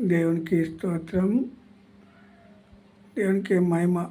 దేవునికి స్తోత్రం దేవునికి మహిమ.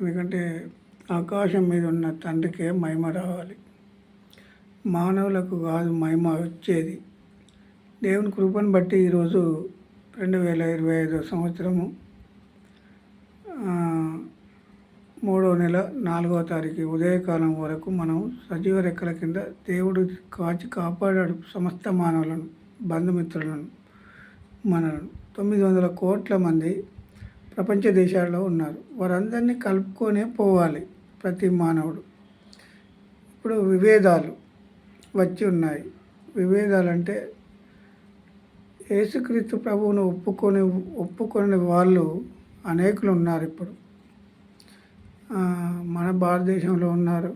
ఎందుకంటే ఆకాశం మీద ఉన్న తండ్రికే మహిమ రావాలి. మానవులకు కాదు మహిమ వచ్చేది. దేవుని కృపను బట్టి ఈరోజు రెండు వేల ఇరవై ఐదో సంవత్సరము మూడో నెల నాలుగో తారీఖు ఉదయకాలం వరకు మనం సజీవ రెక్కల కింద దేవుడు కాచి కాపాడాడు సమస్త మానవులను బంధుమిత్రులను. మన తొమ్మిది వందల కోట్ల మంది ప్రపంచ దేశాల్లో ఉన్నారు. వారందరినీ కలుపుకొనే పోవాలి ప్రతి మానవుడు. ఇప్పుడు విభేదాలు వచ్చి ఉన్నాయి. విభేదాలు అంటే యేసుక్రీస్తు ప్రభువును ఒప్పుకొని ఒప్పుకొని వాళ్ళు అనేకులు ఉన్నారు ఇప్పుడు మన భారతదేశంలో ఉన్నారు.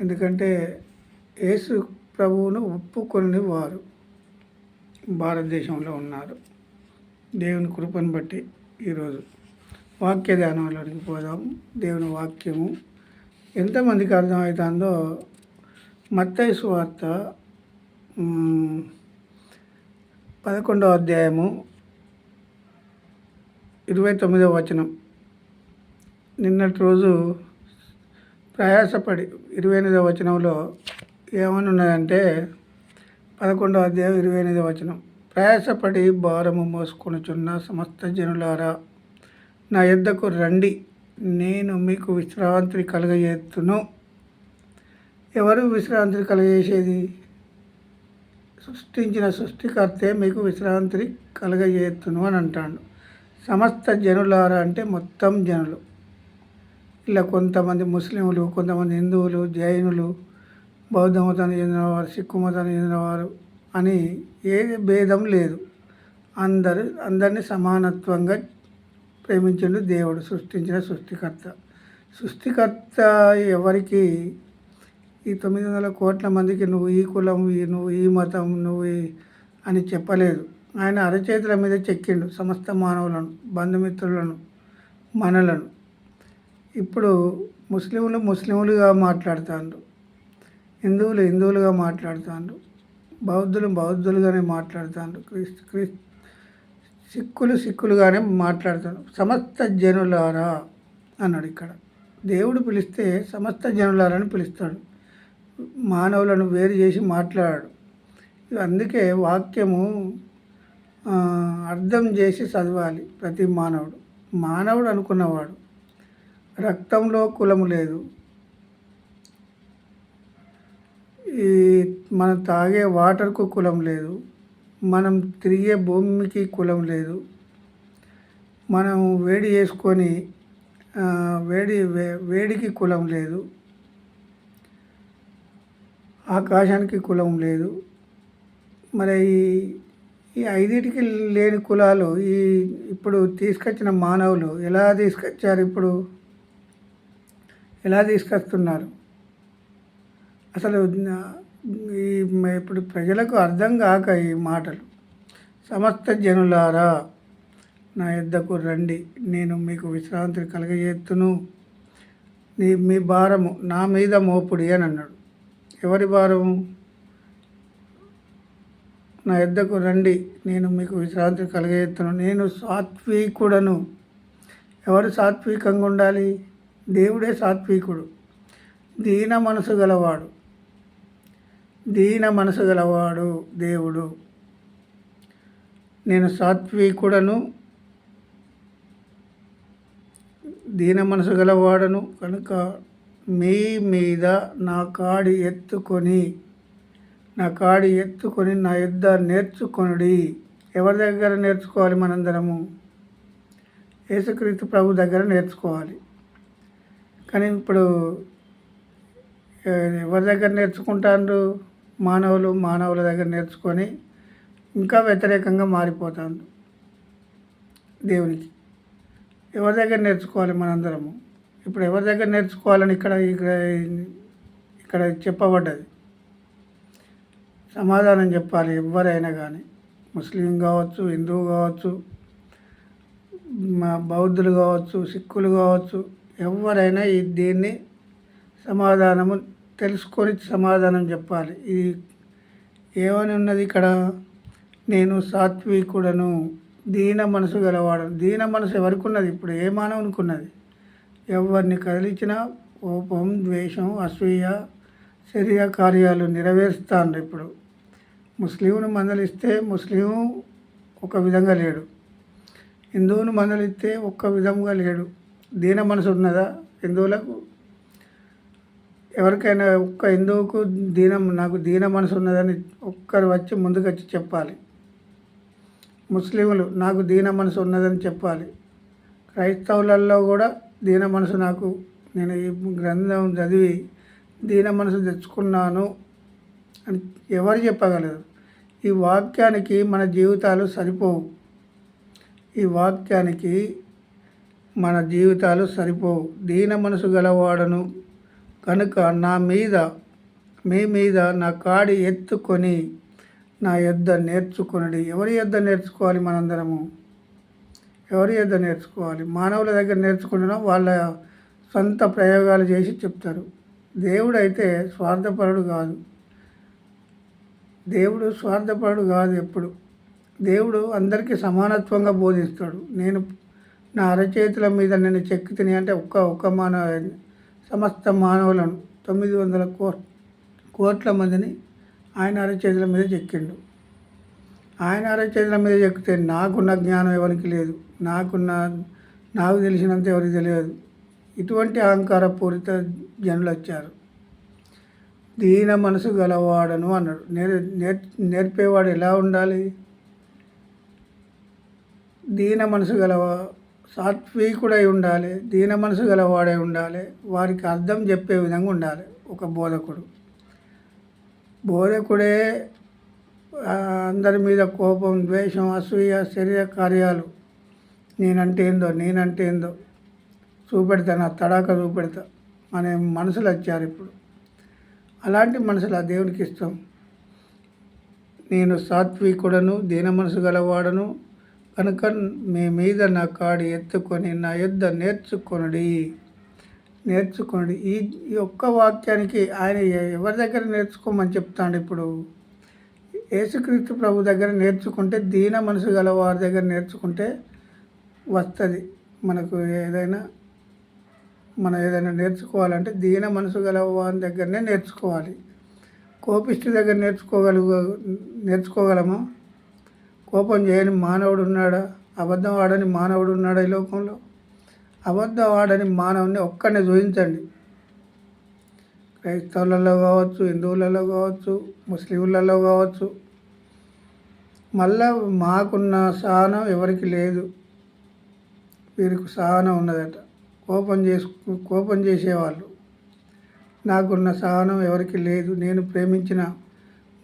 ఎందుకంటే యేసు ప్రభువును ఒప్పుకొని వారు. భారతదేశంలో ఉన్నారు. దేవుని కృపను బట్టి ఈరోజు వాక్య ధ్యానంలోనికి పోదాం. దేవుని వాక్యము ఎంతమందికి అర్థమవుతుందో మత్తయి సువార్త పదకొండవ అధ్యాయము ఇరవై తొమ్మిదవ వచనం. నిన్నటి రోజు ప్రయాసపడి ఇరవై ఎనిమిదవ వచనంలో ఏమని పదకొండో అధ్యాయం ఇరవై ఎనిమిది వచనం. ప్రయాసపడి భారము మోసుకొనుచున్న సమస్త జనులారా నా యొద్దకు రండి నేను మీకు విశ్రాంతి కలగజేస్తును ఎవరు విశ్రాంతి కలగజేసేది? సృష్టించిన సృష్టికర్తే మీకు విశ్రాంతి కలగజేస్తును అని అంటాడు. సమస్త జనులారా అంటే మొత్తం జనులు. ఇలా కొంతమంది ముస్లింలు కొంతమంది హిందువులు జైనులు బౌద్ధ మతానికి చెందినవారు సిక్కు మతానికి చెందినవారు అని ఏ భేదం లేదు. అందరు అందరినీ సమానత్వంగా ప్రేమించిండు దేవుడు సృష్టించిన సృష్టికర్త. సృష్టికర్త ఎవరికి? ఈ తొమ్మిది వందల కోట్ల మందికి నువ్వు ఈ కులం ఈ నువ్వు ఈ మతం నువ్వు అని చెప్పలేదు. ఆయన అరచేతుల మీద చెక్కిండు సమస్త మానవులను బంధుమిత్రులను మనలను. ఇప్పుడు ముస్లింలు ముస్లింలుగా మాట్లాడుతాండ్రు. హిందువులు హిందువులుగా మాట్లాడుతాండ్రు. బౌద్ధులు బౌద్ధులుగానే మాట్లాడుతాండ్రు. క్రీస్తు క్రీస్తు సిక్కులు సిక్కులుగానే మాట్లాడుతాడు సమస్త జనులారా అన్నాడు ఇక్కడ. దేవుడు పిలిస్తే సమస్త జనులారా అని పిలుస్తాడు. మానవులను వేరు చేసి మాట్లాడాడు. అందుకే వాక్యము అర్థం చేసి చదవాలి ప్రతి మానవుడు. మానవుడు అనుకున్నవాడు. రక్తంలో కులము లేదు. ఈ మనం తాగే వాటర్కు కులం లేదు. మనం తిరిగే భూమికి కులం లేదు. మనం వేడి చేసుకొని వేడి వేడికి కులం లేదు. ఆకాశానికి కులం లేదు. మరి ఈ ఈ ఐదింటికి లేని కులాలు ఈ ఇప్పుడు తీసుకొచ్చిన మానవులు ఎలా తీసుకొచ్చారు ఇప్పుడు? ఎలా తీసుకొస్తున్నారు? అసలు ఈ ఇప్పుడు ప్రజలకు అర్థం కాక ఈ మాటలు. సమస్త జనులారా నా యొద్దకు రండి. నేను మీకు విశ్రాంతి కలగజేస్తును నీ మీ భారము నా మీద మోపుడి అని అన్నాడు. ఎవరి భారము? నా యొద్దకు రండి. నేను మీకు విశ్రాంతి కలగజేస్తును నేను సాత్వికుడను. ఎవరు సాత్వికంగా ఉండాలి? దేవుడే సాత్వికుడు. దీన మనసు గలవాడు. దీన మనసు గలవాడు దేవుడు. నేను సాత్వికుడను దీన మనసు గలవాడను కనుక మీ మీద నా కాడి ఎత్తుకొని నా కాడి ఎత్తుకొని నా యుద్ధ నేర్చుకొనుడి. ఎవరి దగ్గర నేర్చుకోవాలి మనందరము? యేసుక్రీస్తు ప్రభు దగ్గర నేర్చుకోవాలి. కానీ ఇప్పుడు ఎవరి దగ్గర నేర్చుకుంటారు మానవులు మానవుల దగ్గర నేర్చుకొని ఇంకా వ్యతిరేకంగా మారిపోతాను దేవునికి. ఎవరి దగ్గర నేర్చుకోవాలి మనందరము? ఇప్పుడు ఎవరి దగ్గర నేర్చుకోవాలని ఇక్కడ ఇక్కడ ఇక్కడ చెప్పబడ్డది. సమాధానం చెప్పాలి ఎవరైనా కానీ ముస్లిం కావచ్చు హిందువు కావచ్చు మా బౌద్ధులు కావచ్చు సిక్కులు కావచ్చు ఎవరైనా ఈ దీన్ని సమాధానము తెలుసుకొని సమాధానం చెప్పాలి. ఇది ఏమని ఉన్నది ఇక్కడ? నేను సాత్వికుడను దీన మనసు గలవాడను. దీన మనసు ఎవరికి ఉన్నది? ఇప్పుడు ఏ మానవునికి ఉన్నది? ఎవరిని కదిలించినా కోపం ద్వేషం అసూయ శరీర కార్యాలు నెరవేరుస్తాను ఇప్పుడు. ముస్లింను మందలిస్తే ముస్లిం ఒక విధంగా లేడు. హిందువును మందలిస్తే ఒక్క విధంగా లేడు. దీన మనసు ఉన్నదా? హిందువులకు ఎవరికైనా ఒక్క హిందువుకు దీనం నాకు దీన మనసు ఉన్నదని ఒక్కరు వచ్చి ముందుకు వచ్చి చెప్పాలి. ముస్లింలు నాకు దీన మనసు ఉన్నదని చెప్పాలి. క్రైస్తవులలో కూడా దీన మనసు నాకు నేను ఈ గ్రంథం చదివి దీన మనసు తెచ్చుకున్నాను అని ఎవరు చెప్పగలరు? ఈ వాక్యానికి మన జీవితాలు సరిపోవు. ఈ వాక్యానికి మన జీవితాలు సరిపోవు. దీన మనసు గలవాడను కనుక నా మీద మీ మీద నా కాడి ఎత్తుకొని నా యొద్ద నేర్చుకునడి. ఎవరి యొద్ద నేర్చుకోవాలి మనందరము? ఎవరి యొద్ద నేర్చుకోవాలి? మానవుల దగ్గర నేర్చుకుంటున్నా వాళ్ళ సొంత ప్రయోగాలు చేసి చెప్తారు. దేవుడు అయితే స్వార్థపరుడు కాదు. దేవుడు స్వార్థపరుడు కాదు ఎప్పుడు. దేవుడు అందరికీ సమానత్వంగా బోధిస్తాడు. నేను నా అరచేతుల మీద నేను చెక్కి తిని అంటే ఒక్క ఒక్క మానవ సమస్త మానవులను తొమ్మిది వందల కో కోట్ల మందిని ఆయన అరచేతుల మీద చెక్కిండు. ఆయన అరచేతుల మీద చెక్కితే నాకున్న జ్ఞానం ఎవరికి లేదు. నాకున్న నాకు తెలిసినంత ఎవరికి తెలియదు. ఇటువంటి అహంకారపూరిత జనులు వచ్చారు. దీన మనసు గలవాడను అన్నాడు. నేర్ నేర్ నేర్పేవాడు ఎలా ఉండాలి? దీన మనసు గలవా సాత్వికుడై ఉండాలి దీన మనసు గలవాడై ఉండాలి వారికి అర్థం చెప్పే విధంగా ఉండాలి ఒక బోధకుడు. బోధకుడే అందరి మీద కోపం ద్వేషం అసూయ శరీర కార్యాలు నేనంటే ఏందో నేనంటే ఏందో చూపెడతా నా తడాక చూపెడతా అనే మనసులు వచ్చారు ఇప్పుడు. అలాంటి మనసులు ఆ దేవునికి ఇష్టం. నేను సాత్వికుడను దీన మనసు గలవాడను కనుక మీ మీద నా కాడి ఎత్తుకొని నా యుద్ధ నేర్చుకొనుడి. నేర్చుకోండి ఈ యొక్క ఒక్క వాక్యానికి ఆయన ఎవరి దగ్గర నేర్చుకోమని చెప్తాడు ఇప్పుడు? యేసుక్రీస్తు ప్రభు దగ్గర నేర్చుకుంటే దీన మనసు గల వారి దగ్గర నేర్చుకుంటే వస్తుంది. మనకు ఏదైనా మనం ఏదైనా నేర్చుకోవాలంటే దీన మనసు గల వారి దగ్గరనే నేర్చుకోవాలి. కోపిష్టి దగ్గర నేర్చుకోగలుగు నేర్చుకోగలమా? కోపం చేయని మానవుడు ఉన్నాడా అబద్ధం ఆడని మానవుడు ఉన్నాడా ఈ లోకంలో? అబద్ధం ఆడని మానవుని ఒక్కడిని చూపించండి క్రైస్తవులలో కావచ్చు హిందువులలో కావచ్చు ముస్లింలలో కావచ్చు. మళ్ళా మాకున్న సహనం ఎవరికి లేదు. వీరికి సహనం ఉన్నదట. కోపం చేసుకు కోపం చేసేవాళ్ళు. నాకున్న సహనం ఎవరికి లేదు. నేను ప్రేమించిన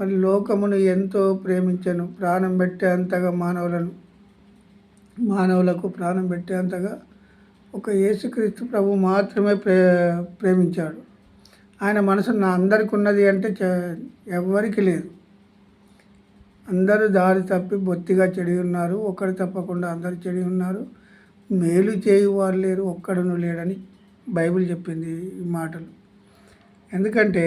మరి లోకమును ఎంతో ప్రేమించను ప్రాణం పెట్టేంతగా మానవులను మానవులకు ప్రాణం పెట్టేంతగా ఒక యేసుక్రీస్తు ప్రభు మాత్రమే ప్రే ప్రేమించాడు. ఆయన మనసు నా అందరికి ఉన్నది అంటే ఎవ్వరికి లేదు. అందరూ దారి తప్పి బొత్తిగా చెడి ఉన్నారు ఒక్కడు తప్పకుండా అందరు చెడి ఉన్నారు మేలు చేయువారు లేరు ఒక్కడును లేడని బైబిల్ చెప్పింది ఈ మాటలు. ఎందుకంటే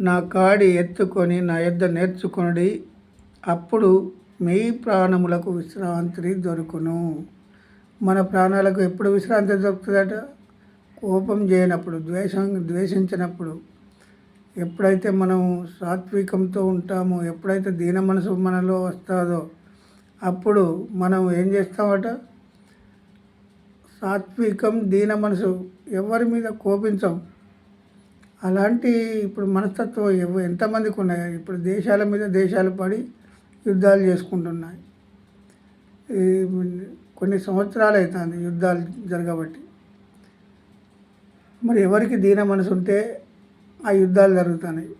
నా కాడి ఎత్తుకొని నా యొద్ద నేర్చుకొనడి అప్పుడు మీ ప్రాణములకు విశ్రాంతి దొరుకును. మన ప్రాణాలకు ఎప్పుడు విశ్రాంతి దొరుకుతుందట? కోపం చేయనప్పుడు ద్వేషం ద్వేషించినప్పుడు. ఎప్పుడైతే మనం సాత్వికంతో ఉంటామో ఎప్పుడైతే దీన మనసు మనలో వస్తుందో అప్పుడు మనం ఏం చేస్తామట? సాత్వికం దీన మనసు ఎవరి మీద కోపించం? అలాంటి ఇప్పుడు మనస్తత్వం ఎంతమందికి ఉన్నాయి ఇప్పుడు దేశాల మీద దేశాలు పడి యుద్ధాలు చేసుకుంటున్నాయి. కొన్ని సంవత్సరాలు అవుతుంది యుద్ధాలు జరగబట్టి. మరి ఎవరికి దీన మనసు ఉంటే ఆ యుద్ధాలు జరుగుతున్నాయి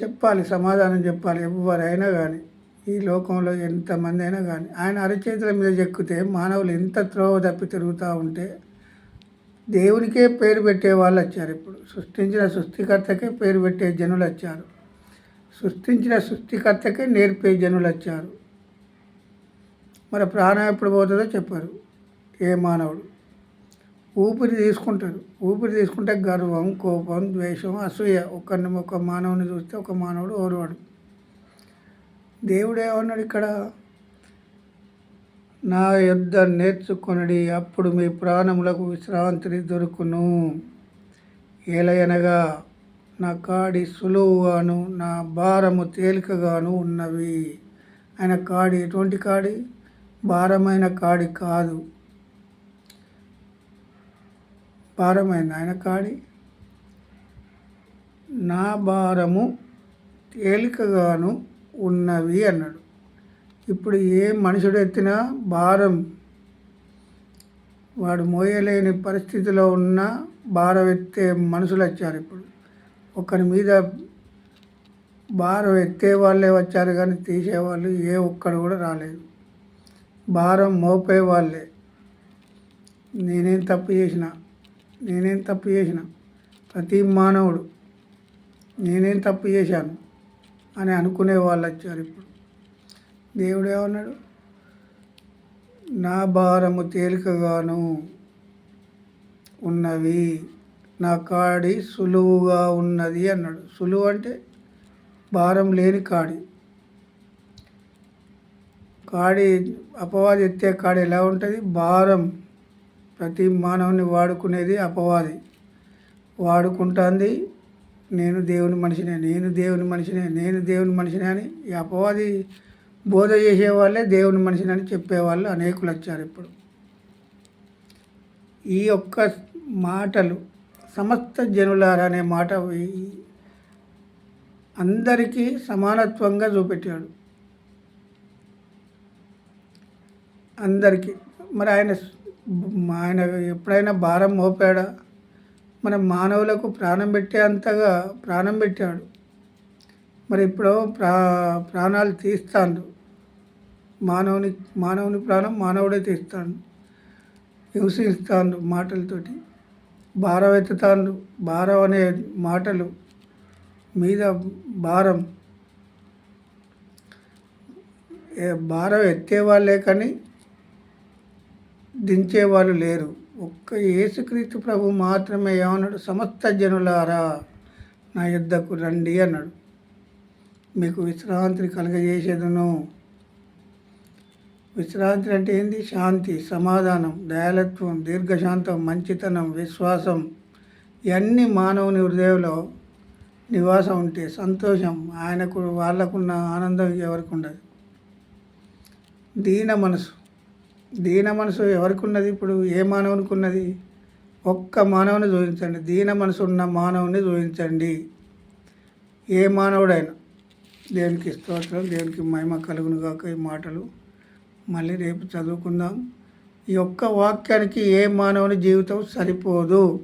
చెప్పాలి సమాధానం చెప్పాలి ఎవరైనా కానీ ఈ లోకంలో ఎంతమంది అయినా కానీ ఆయన అరచేతుల మీద చెక్కితే మానవులు ఎంత త్రోవ తప్పి తిరుగుతూ ఉంటే దేవునికే పేరు పెట్టే వాళ్ళు వచ్చారు ఇప్పుడు. సృష్టించిన సృష్టికర్తకే పేరు పెట్టే జనులు వచ్చారు. సృష్టించిన సృష్టికర్తకే నేర్పే జనులు వచ్చారు. మరి ప్రాణం ఎప్పుడు పోతుందో చెప్పారు. ఏ మానవుడు? ఊపిరి తీసుకుంటారు. ఊపిరి తీసుకుంటే గర్వం కోపం ద్వేషం అసూయ. ఒకరిని ఒక మానవుని చూస్తే ఒక మానవుడు ఓరవాడు. దేవుడు ఏమన్నాడు ఇక్కడ? నా యొద్ద నేర్చుకొనడి అప్పుడు మీ ప్రాణములకు విశ్రాంతిని దొరుకును. ఏలయనగా నా కాడి సులువుగాను నా భారము తేలికగాను ఉన్నవి. ఆయన కాడి ఎటువంటి కాడి? భారమైన కాడి కాదు. భారమైన ఆయన కాడి? నా భారము తేలికగాను ఉన్నవి అన్నాడు. ఇప్పుడు ఏ మనుషుడు ఎత్తినా భారం. వాడు మోయలేని పరిస్థితిలో ఉన్న భారం ఎత్తే మనుషులు వచ్చారు ఇప్పుడు. ఒకరి మీద భారం ఎత్తే వాళ్ళే వచ్చారు కానీ తీసేవాళ్ళు ఏ ఒక్కడు కూడా రాలేదు. భారం మోపే వాళ్ళే. నేనేం తప్పు చేసిన నేనేం తప్పు చేసిన ప్రతి మానవుడు నేనేం తప్పు చేశాను అని అనుకునే వాళ్ళు వచ్చారు ఇప్పుడు. దేవుడు ఏమన్నాడు నా భారము తేలికగాను ఉన్నవి నా కాడి సులువుగా ఉన్నది అన్నాడు. సులువు అంటే భారం లేని కాడి. కాడి అపవాది ఎత్తే కాడి ఎలా ఉంటుంది? భారం. ప్రతి మానవుని వాడుకునేది అపవాది. వాడుకుంటుంది నేను దేవుని మనిషినే నేను దేవుని మనిషినే నేను దేవుని మనిషినే అని ఈ అపవాది బోధ చేసేవాళ్ళే దేవుని మనిషిని అని చెప్పేవాళ్ళు అనేకులు వచ్చారు ఇప్పుడు. ఈ యొక్క మాటలు సమస్త జనులారనే అనే మాట అందరికీ సమానత్వంగా చూపెట్టాడు. అందరికీ. మరి ఆయన ఆయన ఎప్పుడైనా భారం మోపాడా? మన మానవులకు ప్రాణం పెట్టే అంతగా ప్రాణం పెట్టాడు. మరి ఇప్పుడు ప్రా ప్రాణాలు తీస్తాడు మానవుని మానవుని ప్రాణం మానవుడే తీస్తాడు. హింసిస్తాడు మాటలతోటి. భారం ఎత్తుతాడు భారం అనే మాటలు మీద భారం. భారం ఎత్తేవాళ్ళే కానీ దించేవాళ్ళు లేరు. ఒక్క యేసుక్రీస్తు ప్రభు మాత్రమే ఏమన్నాడు? సమస్త జనులారా నా యుద్ధకు రండి అన్నాడు. మీకు విశ్రాంతిని కలుగజేసేదను. విశ్రాంతి అంటే ఏంది? శాంతి సమాధానం దయాలత్వం దీర్ఘశాంతం మంచితనం విశ్వాసం. ఇవన్నీ మానవుని హృదయంలో నివాసం ఉంటే సంతోషం ఆయనకు వాళ్ళకున్న ఆనందం ఎవరికి ఉండదు? దీన మనసు. దీన మనసు ఎవరికి ఉన్నది ఇప్పుడు? ఏ మానవునికి ఉన్నది ఒక్క మానవుని చూపించండి దీన మనసు ఉన్న మానవుని చూపించండి ఏ మానవుడైనా దేవునికి స్తోత్రం దేవునికి మహిమ కలుగును కాక ఈ మాటలు. మళ్ళీ రేపు చదువుకుందాం. ఈ ఒక్క వాక్యానికి ఏ మానవుని జీవితం సరిపోదు?